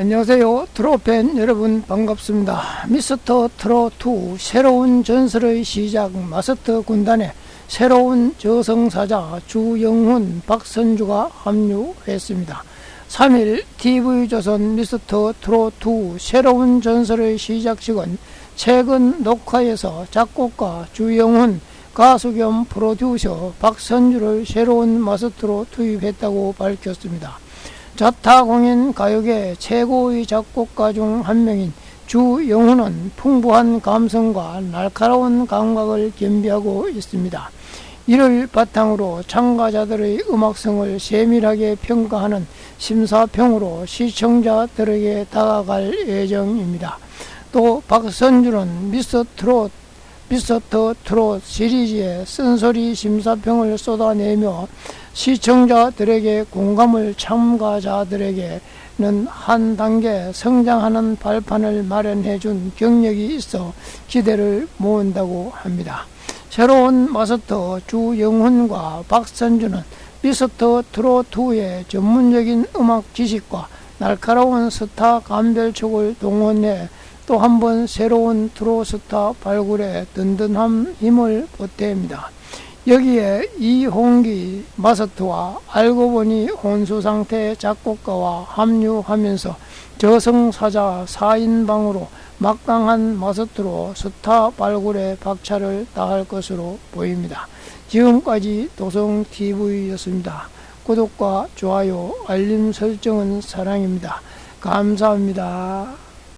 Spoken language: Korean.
안녕하세요. 트로팬 여러분 반갑습니다. 미스터 트로2 새로운 전설의 시작 마스터 군단에 새로운 저승사자 주영훈 박선주가 합류했습니다. 3일 TV조선 미스터 트로2 새로운 전설의 시작식은 최근 녹화에서 작곡가 주영훈 가수 겸 프로듀서 박선주를 새로운 마스터로 투입했다고 밝혔습니다. 자타공인 가요계 최고의 작곡가 중 한 명인 주영훈은 풍부한 감성과 날카로운 감각을 겸비하고 있습니다. 이를 바탕으로 참가자들의 음악성을 세밀하게 평가하는 심사평으로 시청자들에게 다가갈 예정입니다. 또 박선주는 미스터 트롯 미스터 트롯 시리즈의 쓴소리 심사평을 쏟아내며 시청자들에게 공감을 참가자들에게는 한 단계 성장하는 발판을 마련해 준 경력이 있어 기대를 모은다고 합니다. 새로운 마스터 주영훈과 박선주는 미스터 트롯2의 전문적인 음악 지식과 날카로운 스타 감별촉을 동원해 또 한 번 새로운 트로스타 발굴에 든든한 힘을 보탭니다. 여기에 이홍기 마스터와 알고 보니 혼수 상태 작곡가와 합류하면서 저승사자 4인방으로 막강한 마스터로 스타 발굴에 박차를 다할 것으로 보입니다. 지금까지 도성TV였습니다. 구독과 좋아요, 알림 설정은 사랑입니다. 감사합니다.